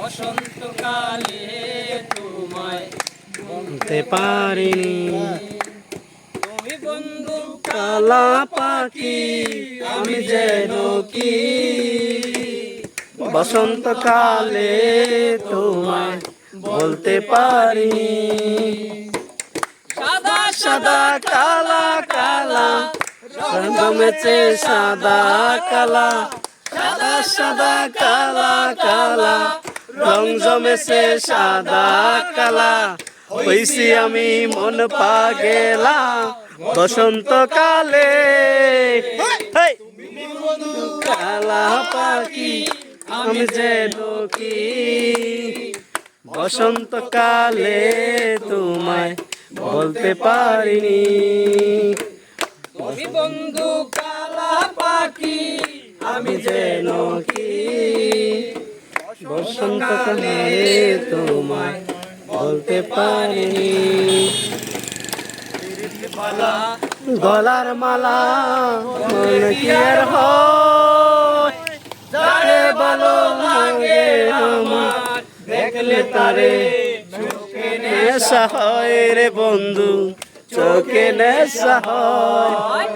বসন্তকালে তোমায় বলতে পারিনি। তুমি বন্ধু কালা পাখি আমি যেন কি? বসন্তকালে তোমায় বলতে পারিনি। সাদা সাদা কালা কালা রং জমেছে সাদা কালা সাদা সাদা কালা কালা রং জমেছে সাদা কালা হইছি আমি মন পাগেলা। বসন্তকালে! কালা পাখি আমি যেন কি বসন্তকালে তোমায় বলতে পারিনি। বন্ধু কালা পাখি আমি যেন কি বসন্তকালে তোমায় বলতে পারিনি। গলার মালা মন কি যারে ভালো লাগে আমার, দেখলে তারে রে বন্ধু, চোখে নেশা হয়।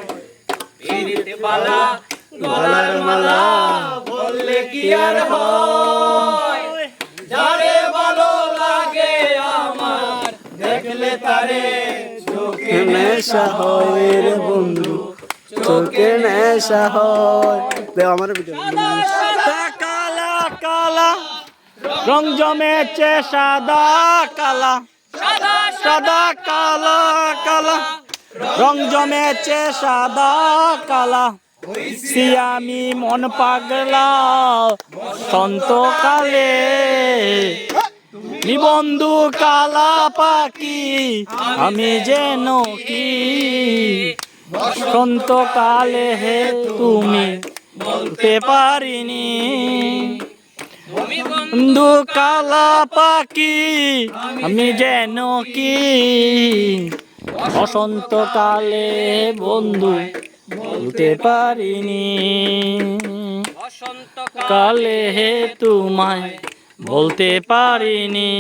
গলার মালা বললে কি আর হয়? তারে চোখে নেশা হয় রে বন্ধু। চোখে নেশা হয়। দেখ আমার কালা কালা। রং জমেছে সাদা কালা। সাদা কালা কালা। রং জমেছে সাদা কালা। সিয়ামি মন পাগলা। সন্তকালে নিবন্ধু কালা পাখি, আমি যেন কি? সন্তকালে হে তুমি বলতে পারিনি। বন্ধু কালা পাখি, আমি যেন কি? বসন্তকালে বন্ধু বলতে পারিনি। বসন্ত কালে হে তোমায় বলতে পারিনি।